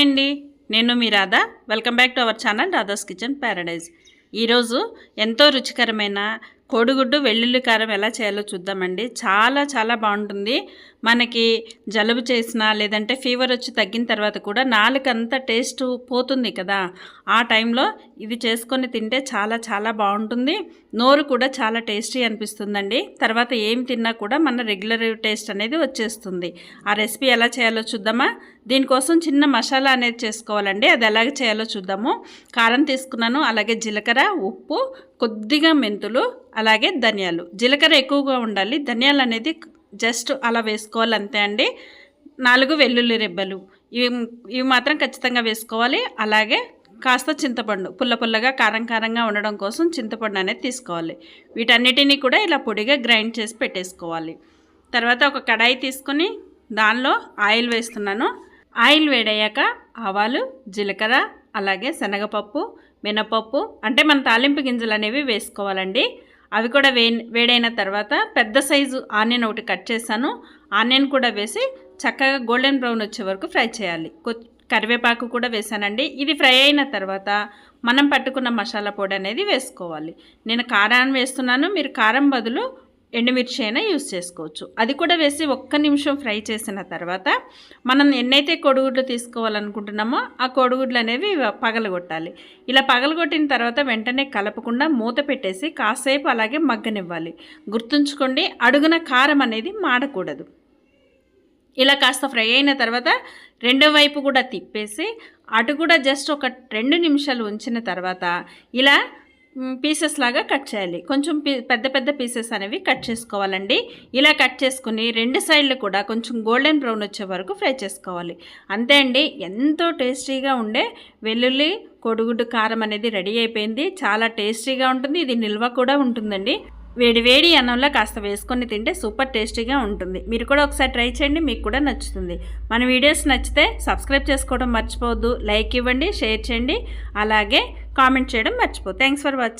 Hi అండి నేను మీ Radha. Welcome back to our channel Radha's kitchen paradise. ఈరోజు ఎంతో రుచికరమైన కోడిగుడ్డు వెల్లుల్లి కారం ఎలా చేయాలో చూద్దామండి. చాలా చాలా బాగుంటుంది. మనకి జలుబు చేసినా లేదంటే ఫీవర్ వచ్చి తగ్గిన తర్వాత కూడా నాలుకంతా టేస్ట్ పోతుంది కదా. ఆ టైంలో ఇది చేసుకొని తింటే చాలా చాలా బాగుంటుంది. నోరు కూడా చాలా టేస్టీ అనిపిస్తుందండి. తర్వాత ఏం తిన్నా కూడా మన రెగ్యులర్ టేస్ట్ అనేది వచ్చేస్తుంది. ఆ రెసిపీ ఎలా చేయాలో చూద్దామా? దీనికోసం చిన్న మసాలా అనేది చేసుకోవాలండి. అది ఎలాగ చేయాలో చూద్దాము. కారం తీసుకున్నాను. అలాగే జీలకర్ర ఉప్పు కొద్దిగా మెంతులు అలాగే ధనియాలు. జీలకర్ర ఎక్కువగా ఉండాలి. ధనియాలు అనేది జస్ట్ అలా వేసుకోవాలి అంతే అండి. నాలుగు వెల్లుల్లి రెబ్బలు. ఇవి ఇవి మాత్రం ఖచ్చితంగా వేసుకోవాలి. అలాగే కాస్త చింతపండు. పుల్ల పుల్లగా కారం కారంగా ఉండడం కోసం చింతపండు అనేది తీసుకోవాలి. వీటన్నిటినీ కూడా ఇలా పొడిగా గ్రైండ్ చేసి పెట్టేసుకోవాలి. తర్వాత ఒక కడాయి తీసుకొని దానిలో ఆయిల్ వేస్తున్నాను. ఆయిల్ వేడయ్యాక ఆవాలు జీలకర్ర అలాగే శనగపప్పు మినపప్పు అంటే మన తాలింపు గింజలు అనేవి వేసుకోవాలండి. అవి కూడా వే వేడైన తర్వాత పెద్ద సైజు ఆనియన్ ఒకటి కట్ చేశాను. ఆనియన్ కూడా వేసి చక్కగా గోల్డెన్ బ్రౌన్ వచ్చే వరకు ఫ్రై చేయాలి. కరివేపాకు కూడా వేసానండి ఇది ఫ్రై అయిన తర్వాత మనం పట్టుకున్న మసాలా పొడి అనేది వేసుకోవాలి. నేను కారాన్ని వేస్తున్నాను. మీరు కారం బదులు ఎండుమిర్చి అయినా యూస్ చేసుకోవచ్చు. అది కూడా వేసి ఒక్క నిమిషం ఫ్రై చేసిన తర్వాత మనం ఎన్నైతే కోడిగుడ్లు తీసుకోవాలనుకుంటున్నామో ఆ కోడిగుడ్లు అనేవి పగలగొట్టాలి. ఇలా పగలగొట్టిన తర్వాత వెంటనే కలపకుండా మూత పెట్టేసి కాసేపు అలాగే మగ్గనివ్వాలి. గుర్తుంచుకోండి అడుగున కారం అనేది మాడకూడదు. ఇలా కాస్త ఫ్రై అయిన తర్వాత రెండో వైపు కూడా తిప్పేసి అటు కూడా జస్ట్ ఒక రెండు నిమిషాలు ఉంచిన తర్వాత ఇలా పీసెస్ లాగా కట్ చేయాలి. కొంచెం పెద్ద పెద్ద పీసెస్ అనేవి కట్ చేసుకోవాలండి. ఇలా కట్ చేసుకుని రెండు సైడ్లు కూడా కొంచెం గోల్డెన్ బ్రౌన్ వచ్చే వరకు ఫ్రై చేసుకోవాలి. అంతే అండి. ఎంతో టేస్టీగా ఉండే వెల్లుల్లి కొడుగుడ్డు కారం అనేది రెడీ అయిపోయింది. చాలా టేస్టీగా ఉంటుంది. ఇది నిల్వ కూడా ఉంటుందండి. వేడి వేడి అన్నంలో కాస్త వేసుకొని తింటే సూపర్ టేస్టీగా ఉంటుంది. మీరు కూడా ఒకసారి ట్రై చేయండి మీకు కూడా నచ్చుతుంది. మన వీడియోస్ నచ్చితే సబ్స్క్రైబ్ చేసుకోవడం మర్చిపోవద్దు. లైక్ ఇవ్వండి షేర్ చేయండి. అలాగే కామెంట్ చేయడం మర్చిపోదు థ్యాంక్స్ ఫర్ వాచింగ్